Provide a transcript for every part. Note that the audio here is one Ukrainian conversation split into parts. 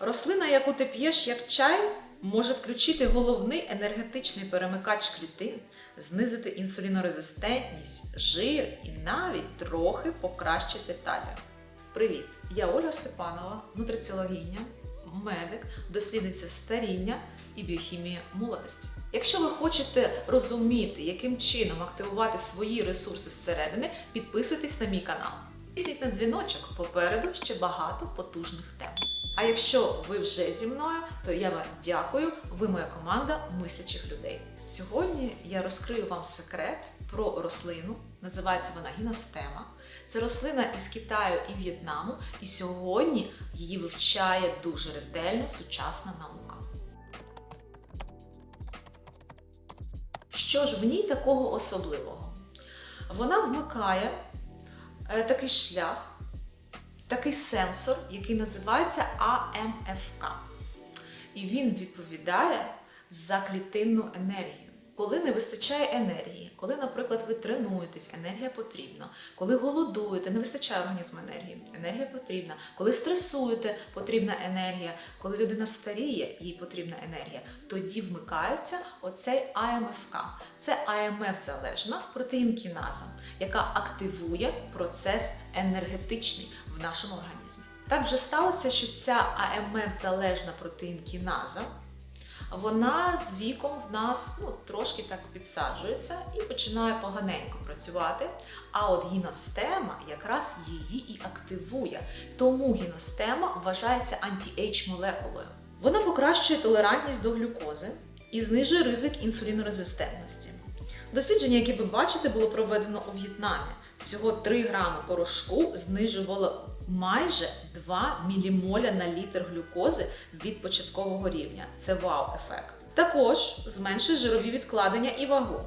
Рослина, яку ти п'єш як чай, може включити головний енергетичний перемикач клітин, знизити інсулінорезистентність, жир і навіть трохи покращити талію. Привіт! Я Ольга Степанова, нутриціологиня, медик, дослідниця старіння і біохімії молодості. Якщо ви хочете розуміти, яким чином активувати свої ресурси зсередини, підписуйтесь на мій канал. Тисніть на дзвіночок, попереду ще багато потужних тем. А якщо ви вже зі мною, то я вам дякую. Ви моя команда мислячих людей. Сьогодні я розкрию вам секрет про рослину. Називається вона гіностема. Це рослина із Китаю і В'єтнаму, і сьогодні її вивчає дуже ретельно сучасна наука. Що ж в ній такого особливого? Вона вмикає е, такий шлях, такий сенсор, який називається АМФК. І він відповідає за клітинну енергію. Коли не вистачає енергії, коли, наприклад, ви тренуєтесь, енергія потрібна. Коли голодуєте, не вистачає організму енергії, енергія потрібна. Коли стресуєте, потрібна енергія. Коли людина старіє, їй потрібна енергія. Тоді вмикається оцей АМФК. Це АМФ-залежна протеїнкіназа, яка активує процес енергетичний в нашому організмі. Так вже сталося, що ця АМФ-залежна протеїнкіназа вона з віком в нас ну, трошки так підсаджується і починає поганенько працювати. А от гіностема якраз її і активує. Тому гіностема вважається анті-ейдж молекулою. Вона покращує толерантність до глюкози і знижує ризик інсулінорезистентності. Дослідження, яке ви бачите, було проведено у В'єтнамі. Всього 3 грами порошку знижувало майже 2 мілімоля на літр глюкози від початкового рівня. Це вау-ефект. Також зменшує жирові відкладення і вагу.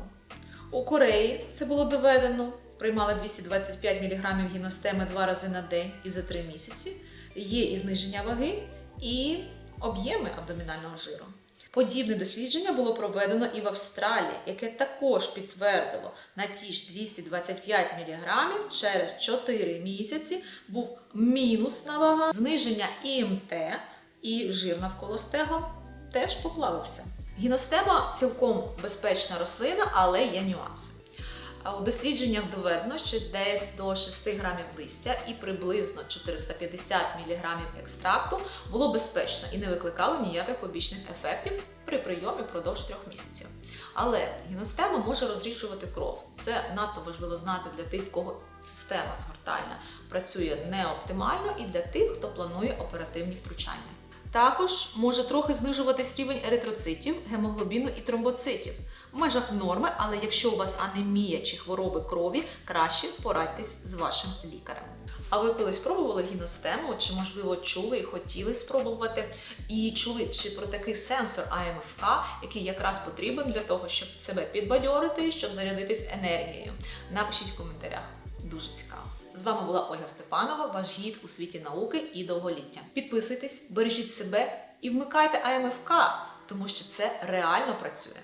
У Кореї це було доведено. Приймали 225 мг гіностеми два рази на день і за 3 місяці. Є і зниження ваги, і об'єми абдомінального жиру. Подібне дослідження було проведено і в Австралії, яке також підтвердило на ті ж 225 мг через 4 місяці був мінусна вага, зниження ІМТ і жир навколо стегон теж поплавився. Гіностема цілком безпечна рослина, але є нюанси. У дослідженнях доведено, що десь до 6 грамів листя і приблизно 450 мг екстракту було безпечно і не викликало ніяких побічних ефектів при прийомі впродовж трьох місяців. Але гіностема може розріджувати кров. Це надто важливо знати для тих, в кого система згортальна працює неоптимально, і для тих, хто планує оперативні втручання. Також може трохи знижуватись рівень еритроцитів, гемоглобіну і тромбоцитів в межах норми, але якщо у вас анемія чи хвороби крові, краще порадьтесь з вашим лікарем. А ви колись пробували гіностему, чи можливо чули і хотіли спробувати, і чули чи про такий сенсор АМФК, який якраз потрібен для того, щоб себе підбадьорити, щоб зарядитись енергією? Напишіть в коментарях. Дуже цікаво. З вами була Ольга Степанова, ваш гід у світі науки і довголіття. Підписуйтесь, бережіть себе і вмикайте АМФК, тому що це реально працює.